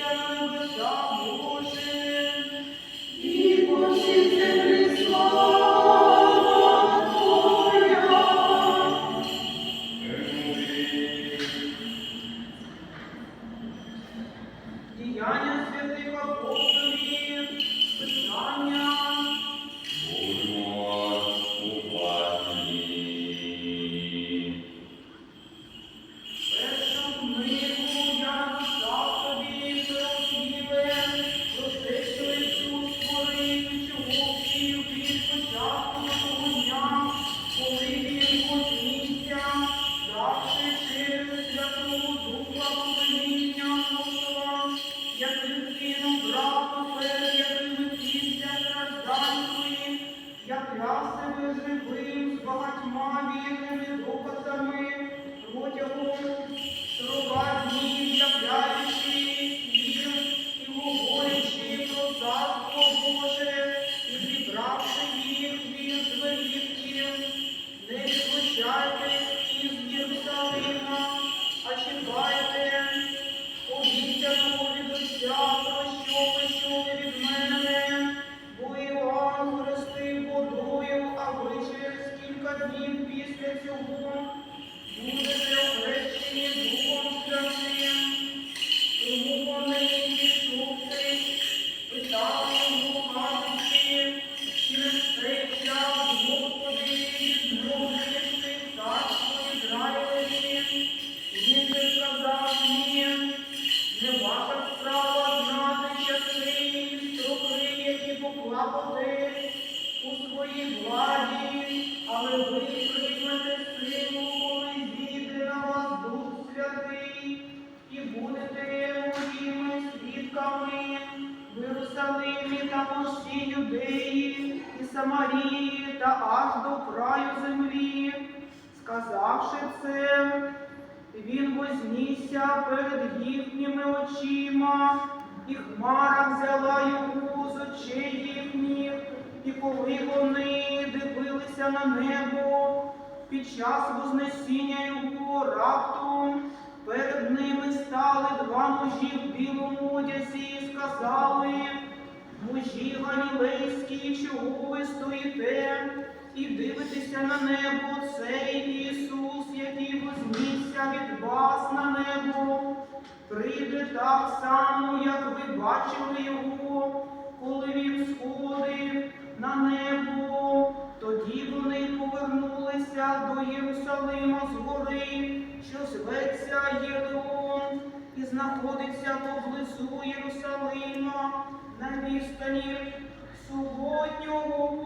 На небеса Боже. І посіти que é que eu vou Єрусалимі та по всій Юдеї і Самарії та аж до краю землі. Сказавши це, він вознісся перед їхніми очима, і хмара взяла його з очей їхніх, і коли вони дивилися на небо, під час вознесіння його раптом перед ними стали два мужі в білому одязі і сказали, мужі галілейські, чого ви стоїте? І дивитеся на небо, цей Ісус, який вознісся від вас на небо, прийде так само, як ви бачили його, коли він сходив на небо. Тоді вони повернулися до Єрусалима з гори, що зветься Єлеон, і знаходиться поблизу Єрусалима на відстані суботнього